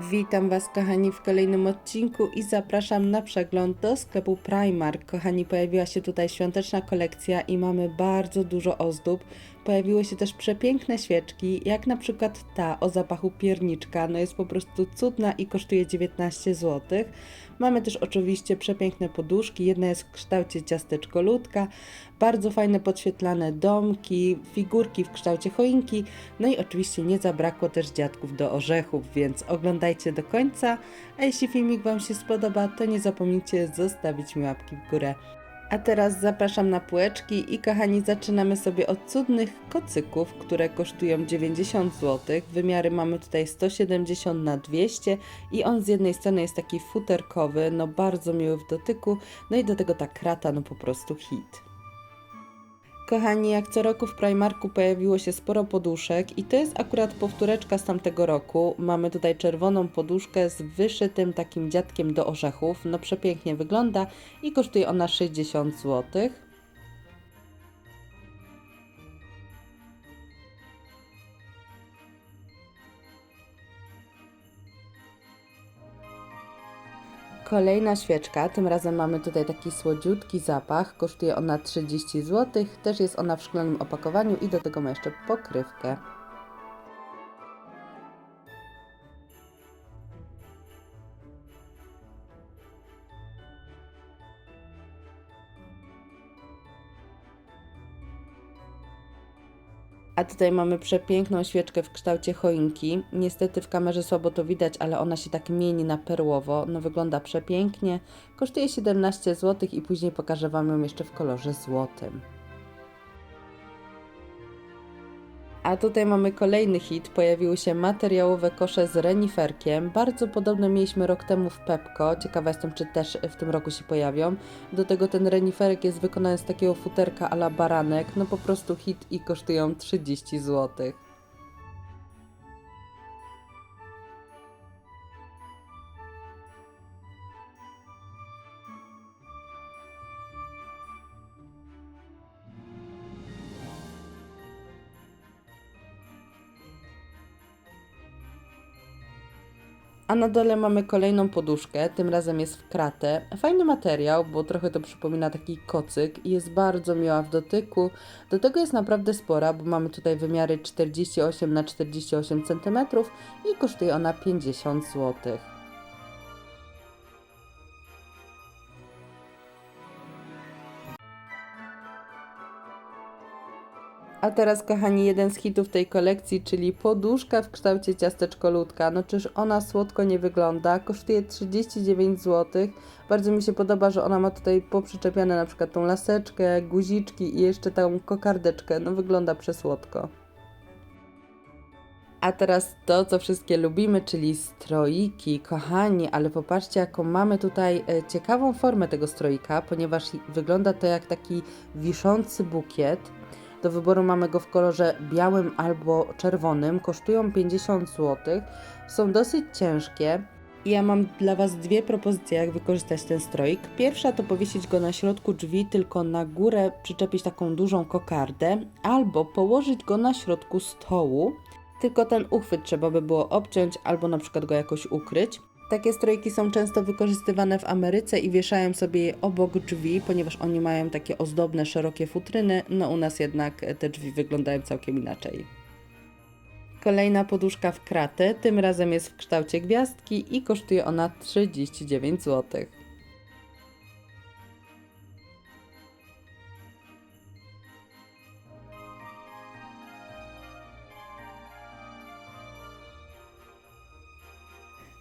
Witam Was, kochani, w kolejnym odcinku i zapraszam na przegląd do sklepu Primark. Kochani, pojawiła się tutaj świąteczna kolekcja i mamy bardzo dużo ozdób. Pojawiły się też przepiękne świeczki, jak na przykład ta o zapachu pierniczka. No jest po prostu cudna i kosztuje 19 zł. Mamy też oczywiście przepiękne poduszki. Jedna jest w kształcie ciasteczko ludka, bardzo fajne podświetlane domki, figurki w kształcie choinki. No i oczywiście nie zabrakło też dziadków do orzechów, więc oglądajcie do końca. A jeśli filmik Wam się spodoba, to nie zapomnijcie zostawić mi łapki w górę. A teraz zapraszam na półeczki i kochani, zaczynamy sobie od cudnych kocyków, które kosztują 90 zł. Wymiary mamy tutaj 170 na 200 i on z jednej strony jest taki futerkowy, no bardzo miły w dotyku, no i do tego ta krata, no po prostu hit. Kochani, jak co roku w Primarku pojawiło się sporo poduszek i to jest akurat powtóreczka z tamtego roku. Mamy tutaj czerwoną poduszkę z wyszytym takim dziadkiem do orzechów. No przepięknie wygląda i kosztuje ona 60 zł. Kolejna świeczka, tym razem mamy tutaj taki słodziutki zapach, kosztuje ona 30 zł, też jest ona w szklanym opakowaniu i do tego ma jeszcze pokrywkę. A tutaj mamy przepiękną świeczkę w kształcie choinki. Niestety w kamerze słabo to widać, ale ona się tak mieni na perłowo. No wygląda przepięknie. Kosztuje 17 zł i później pokażę Wam ją jeszcze w kolorze złotym. A tutaj mamy kolejny hit. Pojawiły się materiałowe kosze z reniferkiem. Bardzo podobne mieliśmy rok temu w Pepko. Ciekawa jestem, czy też w tym roku się pojawią. Do tego ten reniferek jest wykonany z takiego futerka ala baranek. No po prostu hit i kosztują 30 zł. A na dole mamy kolejną poduszkę, tym razem jest w kratę. Fajny materiał, bo trochę to przypomina taki kocyk i jest bardzo miła w dotyku. Do tego jest naprawdę spora, bo mamy tutaj wymiary 48 na 48 cm i kosztuje ona 50 zł. A teraz, kochani, jeden z hitów tej kolekcji, czyli poduszka w kształcie ciasteczko ludka. No czyż ona słodko nie wygląda? Kosztuje 39 zł. Bardzo mi się podoba, że ona ma tutaj poprzyczepiane na przykład tą laseczkę, guziczki i jeszcze tą kokardeczkę. No wygląda przesłodko. A teraz to, co wszystkie lubimy, czyli stroiki. Kochani, ale popatrzcie, jaką mamy tutaj e, ciekawą formę tego stroika, ponieważ wygląda to jak taki wiszący bukiet. Do wyboru mamy go w kolorze białym albo czerwonym. Kosztują 50 zł. Są dosyć ciężkie. Ja mam dla Was dwie propozycje, jak wykorzystać ten stroik. Pierwsza to powiesić go na środku drzwi, tylko na górę przyczepić taką dużą kokardę, albo położyć go na środku stołu, tylko ten uchwyt trzeba by było obciąć, albo na przykład go jakoś ukryć. Takie strojki są często wykorzystywane w Ameryce i wieszają sobie je obok drzwi, ponieważ oni mają takie ozdobne, szerokie futryny. No u nas jednak te drzwi wyglądają całkiem inaczej. Kolejna poduszka w kratę, tym razem jest w kształcie gwiazdki i kosztuje ona 39 zł.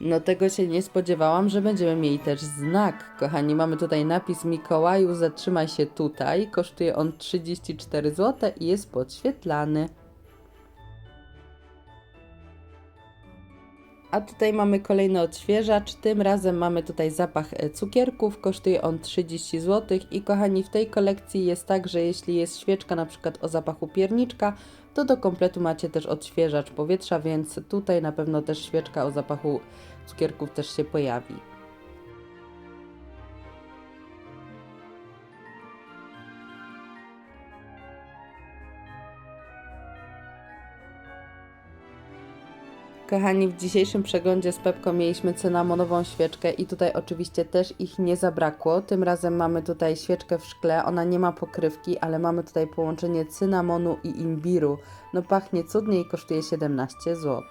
No tego się nie spodziewałam, że będziemy mieli też znak. Kochani, mamy tutaj napis Mikołaju, zatrzymaj się tutaj. Kosztuje on 34 zł i jest podświetlany. A tutaj mamy kolejny odświeżacz. Tym razem mamy tutaj zapach e, cukierków. Kosztuje on 30 zł. I kochani, w tej kolekcji jest tak, że jeśli jest świeczka na przykład o zapachu pierniczka, to do kompletu macie też odświeżacz powietrza, więc tutaj na pewno też świeczka o zapachu cukierków też się pojawi. Kochani, w dzisiejszym przeglądzie z Pepką mieliśmy cynamonową świeczkę i tutaj oczywiście też ich nie zabrakło. Tym razem mamy tutaj świeczkę w szkle, ona nie ma pokrywki, ale mamy tutaj połączenie cynamonu i imbiru. No pachnie cudnie i kosztuje 17 zł.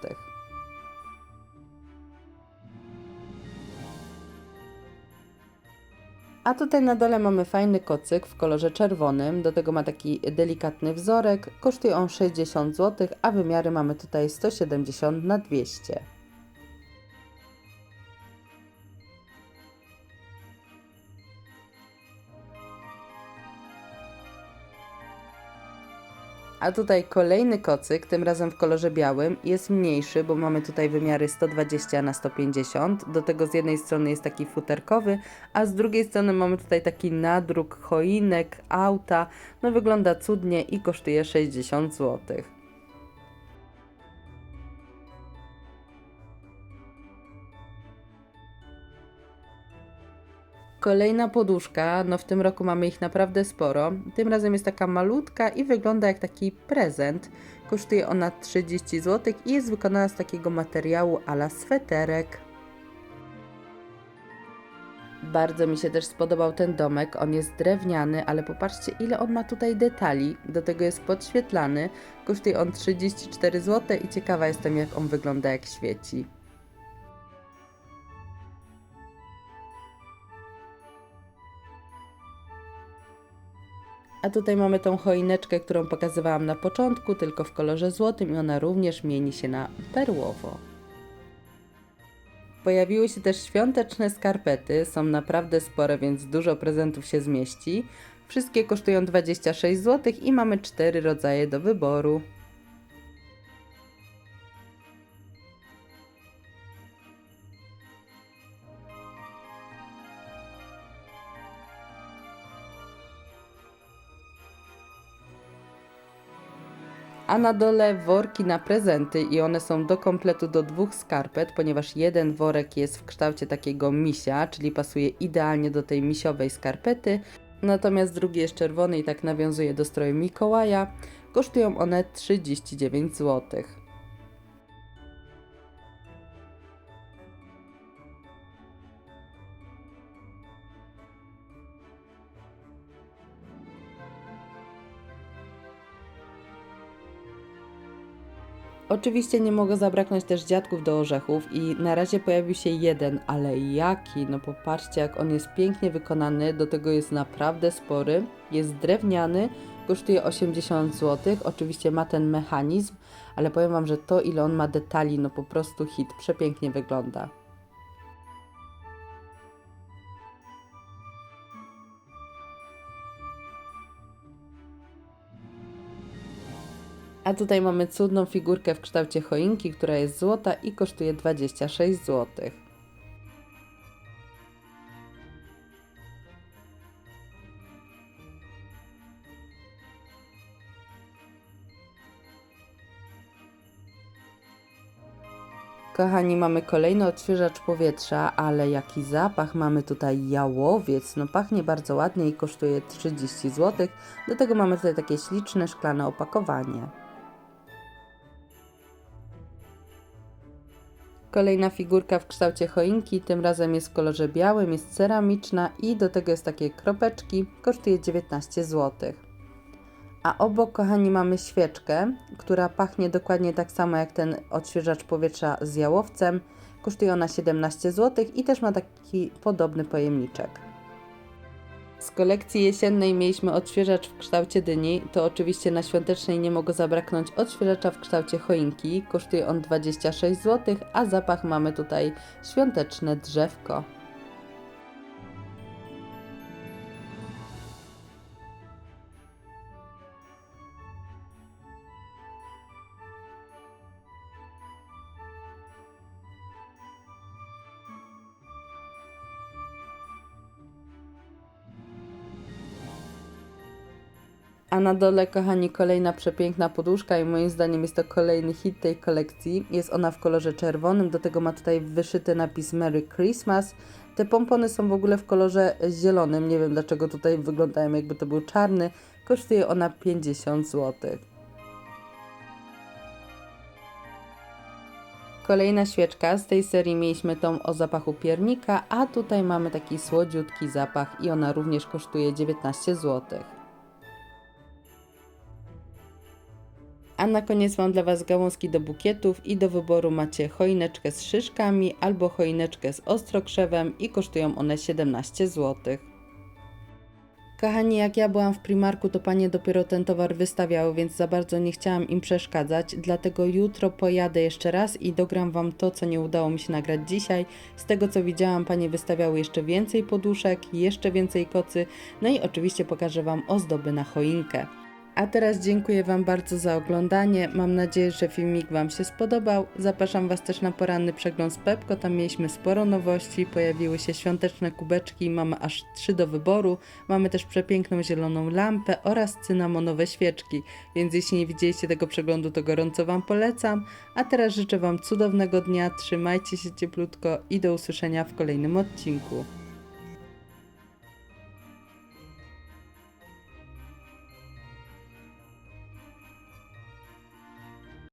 A tutaj na dole mamy fajny kocyk w kolorze czerwonym, do tego ma taki delikatny wzorek, kosztuje on 60 zł, a wymiary mamy tutaj 170 na 200. A tutaj kolejny kocyk, tym razem w kolorze białym, jest mniejszy, bo mamy tutaj wymiary 120 na 150. Do tego z jednej strony jest taki futerkowy, a z drugiej strony mamy tutaj taki nadruk choinek, auta. No wygląda cudnie i kosztuje 60 zł. Kolejna poduszka, no w tym roku mamy ich naprawdę sporo. Tym razem jest taka malutka i wygląda jak taki prezent. Kosztuje ona 30 zł i jest wykonana z takiego materiału ala sweterek. Bardzo mi się też spodobał ten domek. On jest drewniany, ale popatrzcie ile on ma tutaj detali. Do tego jest podświetlany. Kosztuje on 34 zł i ciekawa jestem jak on wygląda jak świeci. A tutaj mamy tą choineczkę, którą pokazywałam na początku, tylko w kolorze złotym i ona również mieni się na perłowo. Pojawiły się też świąteczne skarpety, są naprawdę spore, więc dużo prezentów się zmieści. Wszystkie kosztują 26 zł i mamy cztery rodzaje do wyboru. A na dole worki na prezenty i one są do kompletu do dwóch skarpet, ponieważ jeden worek jest w kształcie takiego misia, czyli pasuje idealnie do tej misiowej skarpety, natomiast drugi jest czerwony i tak nawiązuje do stroju Mikołaja. Kosztują one 39 zł. Oczywiście nie mogło zabraknąć też dziadków do orzechów i na razie pojawił się jeden, ale jaki? No popatrzcie jak on jest pięknie wykonany, do tego jest naprawdę spory, jest drewniany, kosztuje 80 zł, oczywiście ma ten mechanizm, ale powiem Wam, że to ile on ma detali, no po prostu hit, przepięknie wygląda. A tutaj mamy cudną figurkę w kształcie choinki, która jest złota i kosztuje 26 zł. Kochani, mamy kolejny odświeżacz powietrza, ale jaki zapach mamy tutaj jałowiec. No pachnie bardzo ładnie i kosztuje 30 zł. Do tego mamy tutaj takie śliczne szklane opakowanie. Kolejna figurka w kształcie choinki, tym razem jest w kolorze białym, jest ceramiczna i do tego jest takie kropeczki, kosztuje 19 zł. A obok, kochani, mamy świeczkę, która pachnie dokładnie tak samo jak ten odświeżacz powietrza z jałowcem. Kosztuje ona 17 zł i też ma taki podobny pojemniczek. Z kolekcji jesiennej mieliśmy odświeżacz w kształcie dyni, to oczywiście na świątecznej nie mogło zabraknąć odświeżacza w kształcie choinki. Kosztuje on 26 zł, a zapach mamy tutaj świąteczne drzewko. A na dole, kochani, kolejna przepiękna poduszka i moim zdaniem jest to kolejny hit tej kolekcji. Jest ona w kolorze czerwonym, do tego ma tutaj wyszyty napis Merry Christmas. Te pompony są w ogóle w kolorze zielonym, nie wiem dlaczego tutaj wyglądają jakby to był czarny. Kosztuje ona 50 zł. Kolejna świeczka z tej serii mieliśmy tą o zapachu piernika, a tutaj mamy taki słodziutki zapach i ona również kosztuje 19 zł. A na koniec mam dla Was gałązki do bukietów i do wyboru macie choineczkę z szyszkami albo choineczkę z ostrokrzewem i kosztują one 17 zł. Kochani, jak ja byłam w Primarku, to panie dopiero ten towar wystawiały, więc za bardzo nie chciałam im przeszkadzać, dlatego jutro pojadę jeszcze raz i dogram wam to, co nie udało mi się nagrać dzisiaj. Z tego co widziałam, panie wystawiały jeszcze więcej poduszek, jeszcze więcej kocy, no i oczywiście pokażę wam ozdoby na choinkę. A teraz dziękuję Wam bardzo za oglądanie. Mam nadzieję, że filmik Wam się spodobał. Zapraszam Was też na poranny przegląd z Pepko. Tam mieliśmy sporo nowości. Pojawiły się świąteczne kubeczki. Mamy aż trzy do wyboru. Mamy też przepiękną zieloną lampę oraz cynamonowe świeczki. Więc jeśli nie widzieliście tego przeglądu, to gorąco Wam polecam. A teraz życzę Wam cudownego dnia. Trzymajcie się cieplutko i do usłyszenia w kolejnym odcinku.